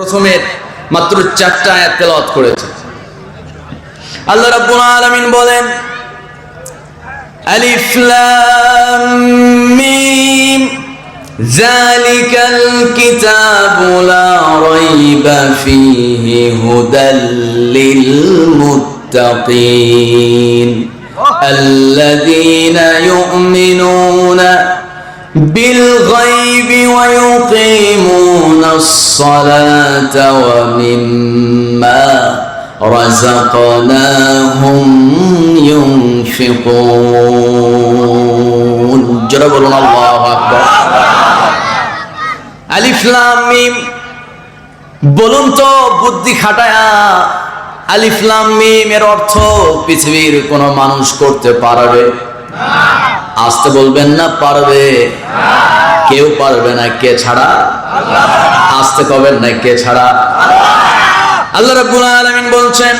প্রথমে মাত্র চারটা আয়াত তেলাওয়াত করেছে আল্লাহ রাব্বুল আলামিন বলেন আলিফ লাম মিম ذلك الكتاب لا ريب فيه هدى للمتقين الذين يؤمنون بالغيب ويقيمون الصلاة ومما رزقناهم ينفقون جرب الله أكبر আলিফ লাম মিম বলুন তো বুদ্ধি খাটায়া আলিফ লাম মিম এর অর্থ পৃথিবীর কোন মানুষ করতে পারবে আসতে বলবেন না, পারবে। কেউ পারবে না, কে ছাড়া? আসতে কবেন না, কে ছাড়া? আল্লাহ রাব্বুল আলামিন বলছেন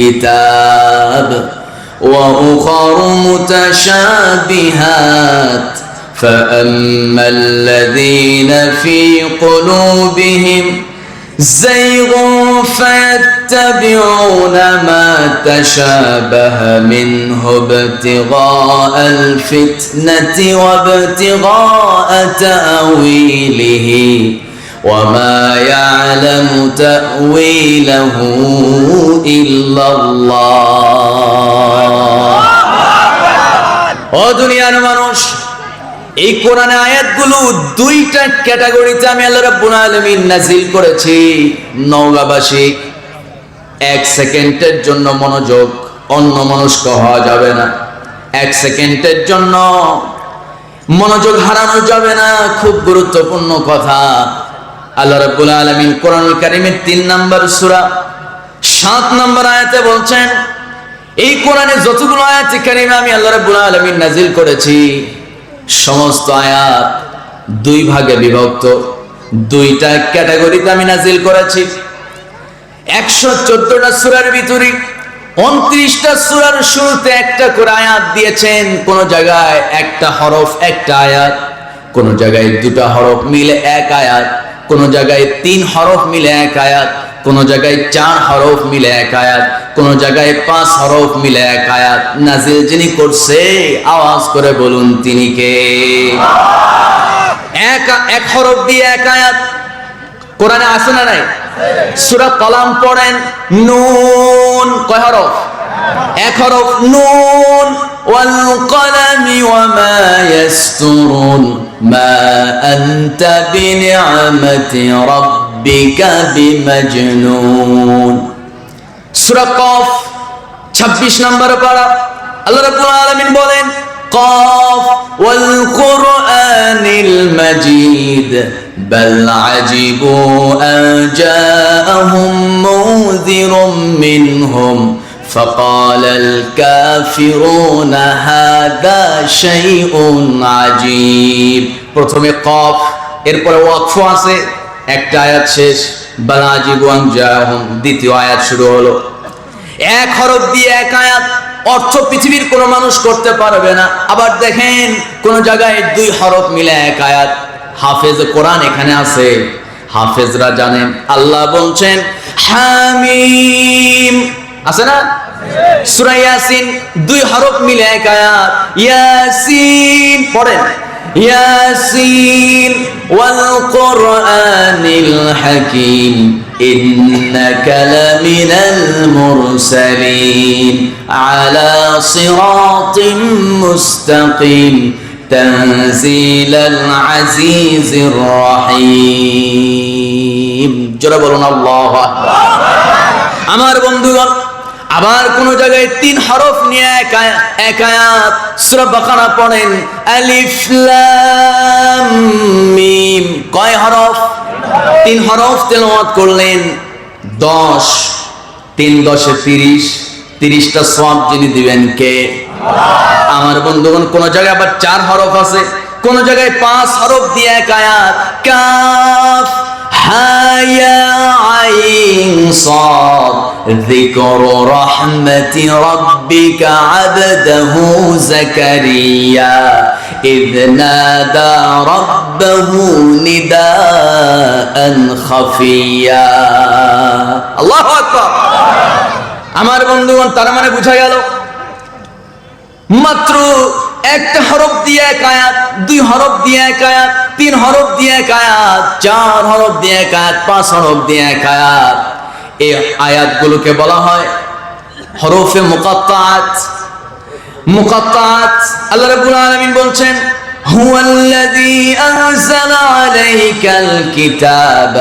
কিতাব فأما الذين في قلوبهم زيغ فيتبعون ما تشابه منه ابتغاء الفتنة وابتغاء تأويله وما يعلم تأويله إلا الله ও দুনিয়ার মানুষ এই কোরআনে আয়াতগুলো দুইটা ক্যাটাগরিতে আমি আল্লাহ রাব্বুল আলামিন নাজিল করেছি। নওগাঁবাসী, এক সেকেন্ডের জন্য মনোযোগ, অন্য মনস্ক হওয়া যাবে না। এক সেকেন্ডের জন্য মনোযোগ হারানো যাবে না। খুব গুরুত্বপূর্ণ কথা। আল্লাহ রাব্বুল আলামিন কোরআনুল কারীমের তিন নাম্বার সূরা, সাত নাম্বার আয়াতে বলছেন, এই কোরআনে যতগুলো আয়াত কারিমে আমি আল্লাহ রাব্বুল আলামিন নাজিল করেছি সমস্ত আয়াত দুই ভাগে বিভক্ত। দুইটা ক্যাটাগরিতে আমি নাজিল করেছি। একশো চোদ্দটা সুরার ভিতরে উনত্রিশটা সুরার শুরুতে একটা করে আয়াত দিয়েছেন, কোন জায়গায় একটা হরফ, একটা আয়াত। কোন জায়গায় দুটা হরফ মিলে এক আয়াত, কোন জায়গায় তিন হরফ মিলে এক আয়াত। কোন জায়গায় চার হরফ মিলে এক আয়াত, কোন জায়গায় পাঁচ হরফ মিলে এক আয়াত। নাজিল যিনি করছে, আওয়াজ করে বলুন তিনি কে? এক এক হরফ দিয়ে এক আয়াত। কোরআনে আছে না নাই? সূরা কলাম পড়েন, নুন, কয় হরফ? এক হরফ, নুন। ওয়াল কলামি ওয়া মা ইয়াসতুরুন, মা আনতা বিনিআমাতি রাব্বিকা বিমাজনুন সূরা কফ 26 নম্বর পারা আল্লাহ রাব্বুল আলামিন বলেন قاف والقرآن المجيد بل عجبوا أن جاءهم منذر منهم فقال الكافرون هذا شيء عجيب প্রথমে কফ এরপরে ওয়াকফ আছে একটা আয়াত শেষ, বাল আজিবু আন দ্বিতীয় আয়াত শুরু হলো। এক হরফ দিয়ে এক আয়াত, অর্থ পৃথিবীর কোনো মানুষ করতে পারবে না। আবার দেখেন, কোন জায়গায় দুই হরফ মিলে এক আয়াত। হাফেজ কোরআন এখানে আছে, হাফেজরা জানেন আল্লাহ বলছেন, হামিম। আছে না? সূরা ইয়াসিন, দুই হরফ মিলে এক আয়াত। ইয়াসিন, পড়েন। ياسين والقرآن الحكيم إنك لمن المرسلين على صراط مستقيم تنزيل العزيز الرحيم جرب الله أكبر আমার বন্ধুগণ আবার কোন জায়গায় তিন হরফ নিয়ে এক আয়া- এক আয়াত সূরা পড়েন মিম। কয় হরফ? তিন হরফ তেলাওয়াত করলেন, দশ। তিন দশে তিরিশ। তিরিশটা সব যিনি দিবেন কে? আমার বন্ধুগণ, কোন জায়গায় আবার চার হরফ আছে। কোন জায়গায় পাঁচ হরফ দিয়ে এক আয়াত কাফ। হায়া عين صاد ذكر رحمة ربك عبده زكريا إذ نادى ربه نداء خفيا الله أكبر আমার বন্ধুগণ তার মানে বুঝা গেল মাত্র একটা হরফ দিয়ে এক আয়াত দুই হরফ দিয়ে এক আয়াত তিন হরফ দিয়ে এক আয়াত চার হরফ দিয়ে এক আয়াত পাঁচ হরফ দিয়ে এক আয়াত এই আয়াতগুলোকে বলা হয় হরফে মুকাত্তাত মুকাত্তাত আল্লাহ রাব্বুল আলামিন বলছেন هو الذي أنزل عليك الكتاب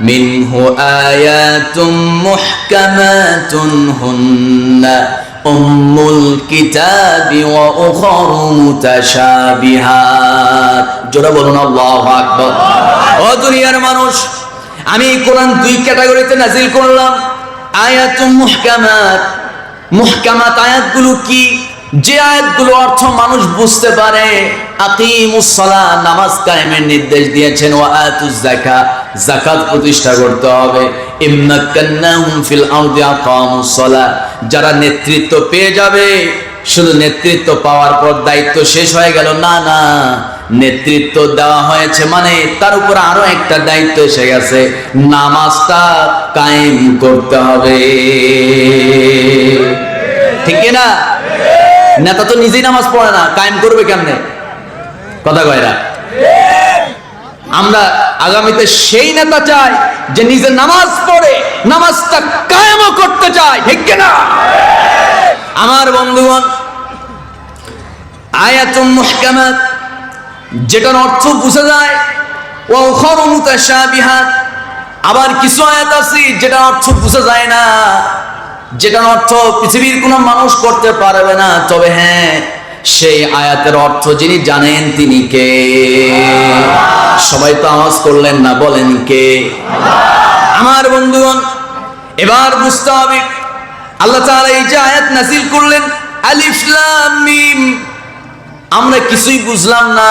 منه آيات محكمات هن أم الكتاب وأخر متشابهات জোরে বলুন আল্লাহু আকবার ও দুনিয়ার মানুষ আমি কোরআন দুই ক্যাটাগরিতে নাজিল করলাম আয়াতুম মুহকামাত মুহকামাত আয়াতগুলো কি যে আয়াতগুলো অর্থ মানুষ বুঝতে পারে নামাজ কায়েমের নির্দেশ দিয়েছেন, ওয়া প্রতিষ্ঠা করতে হবে। যারা নেতৃত্ব পেয়ে যাবে, শুধু নেতৃত্ব পাওয়ার পর দায়িত্ব শেষ হয়ে গেল। না না, নেতৃত্ব দেওয়া হয়েছে মানে তার উপর আরও একটা দায়িত্ব এসে গেছে, নামাজটা কায়েম করতে হবে। ঠিক না? নেতা তো নিজেই নামাজ পড়ে না, কায়েম করবে কেমনে? কথা কয়রা আমরা আগামীতে সেই নেতা চাই যে নিজে নামাজ পড়ে, নামাজটা কায়েমও করতে চায়, ঠিক না? আমার বন্ধুগণ আয়াতুম মুহকামাত, যেটার অর্থ বুঝা যায় ও উখর মুতাশাবিহাত, আবার কিছু আয়াত আছে যেটা অর্থ বুঝা যায় না। যেটার অর্থ পৃথিবীর কোনো মানুষ করতে পারবে না, তবে হ্যাঁ সেই আয়াতের অর্থ যিনি জানেন তিনি কে। সবাই তো আওয়াজ করলেন না, বলেন কে। আমার বন্ধুগণ, এবার বুঝতে হবে, আল্লাহ তাআলা এই যে আয়াত নাজিল করলেন, আলিফ লাম মিম, আমরা কিছুই বুঝলাম না,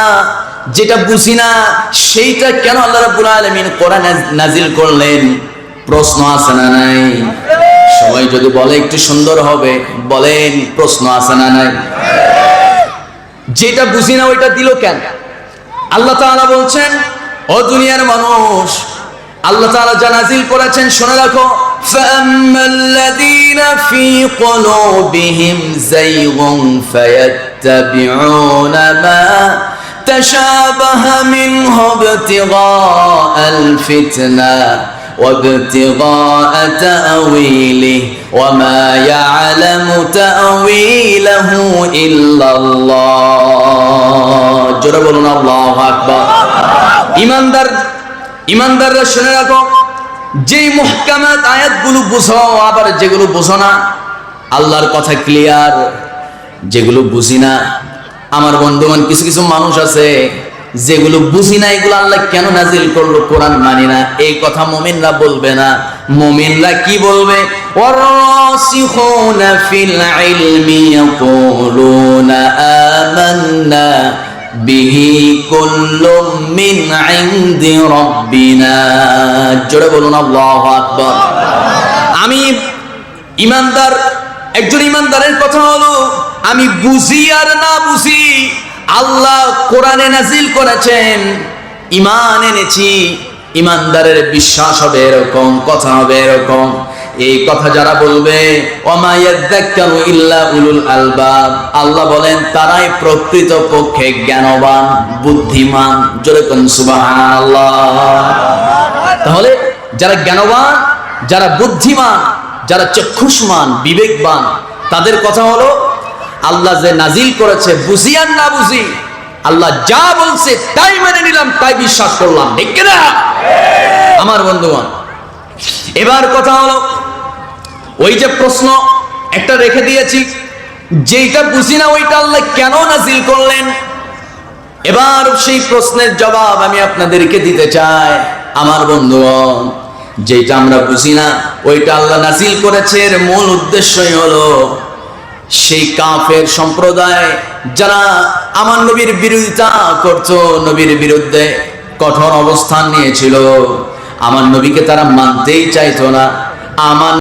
যেটা বুঝি না, সেইটা কেন আল্লাহ রাব্বুল আলামিন কোরআন নাজিল করলেন? প্রশ্ন আছে না নাই? যদি বলে একটু সুন্দর হবে বলেন প্রশ্ন আছে না নাই যেটা বুঝি না ওইটা দিল কেন আল্লাহ তাআলা বলছেন ও দুনিয়ার মানুষ আল্লাহ তাআলা যা নাজিল করেছেন শুনে রাখো فأما الذين في قلوبهم زيغ فيتبعون ما تشابه منه ابتغاء الفتنة وابتغاء تأويله وما يعلم تأويله إلا الله جرب الله أكبر ইমানদার ইমানদাররা শুনে রাখো যেই মুহকামাত আয়াতগুলো বুঝো আবার যেগুলো বুঝো না আল্লাহর কথা ক্লিয়ার যেগুলো বুঝি না আমার বন্ধুগণ কিছু কিছু মানুষ আছে যেগুলো বুঝি না এগুলো আল্লাহ কেন নাজিল করলো কোরআন মানি না এই কথা মুমিনরা বলবে না মুমিনরা কি বলবে ওয়ারাসিখুনা ফিল ইলমি ইয়াকুলুনা আমান্না বিহি কুল্লুম মিন ইনদি রাব্বিনা জোরে বলুন আল্লাহু আকবার। আমি ইমানদার, একজন ইমানদারের কথা হলো, আমি বুঝি আর না বুঝি, আল্লাহ কোরআনে নাজিল করেছেন ইমান এনেছি, ইমানদারের বিশ্বাস হবে এরকম, কথা হবে এরকম। এই কথা যারা বলবে আলবাব আল্লাহ বলেন, তারাই প্রকৃত পক্ষে জ্ঞানবান, বুদ্ধিমান যেরকম তাহলে যারা জ্ঞানবান, যারা বুদ্ধিমান, যারা চক্ষুষ্মান, বিবেকবান, তাদের কথা হলো, আল্লাহ যে নাজিল করেছে, বুঝি আর না বুঝি, আল্লাহ যা বলছে তাই মেনে নিলাম, তাই বিশ্বাস করলাম, ঠিক কিনা? আমার বন্ধুগণ, এবার কথা হলো ওই যে প্রশ্ন একটা রেখে দিয়েছি যেটা বুঝি না ওইটা আল্লাহ কেন নাজিল করলেন? এবার সেই প্রশ্নের জবাব আমি আপনাদেরকে দিতে চাই, আমার বন্ধুগণ যেটা আমরা বুঝি না, ওইটা আল্লাহ নাজিল করেছে, এর মূল উদ্দেশ্যই হলো সেই কাফের সম্প্রদায় যারা আমার নবীর বিরোধিতা করত, নবীর বিরুদ্ধে কঠোর অবস্থান নিয়েছিল। আমার নবীকে তারা মানতেই চাইতো না। আমার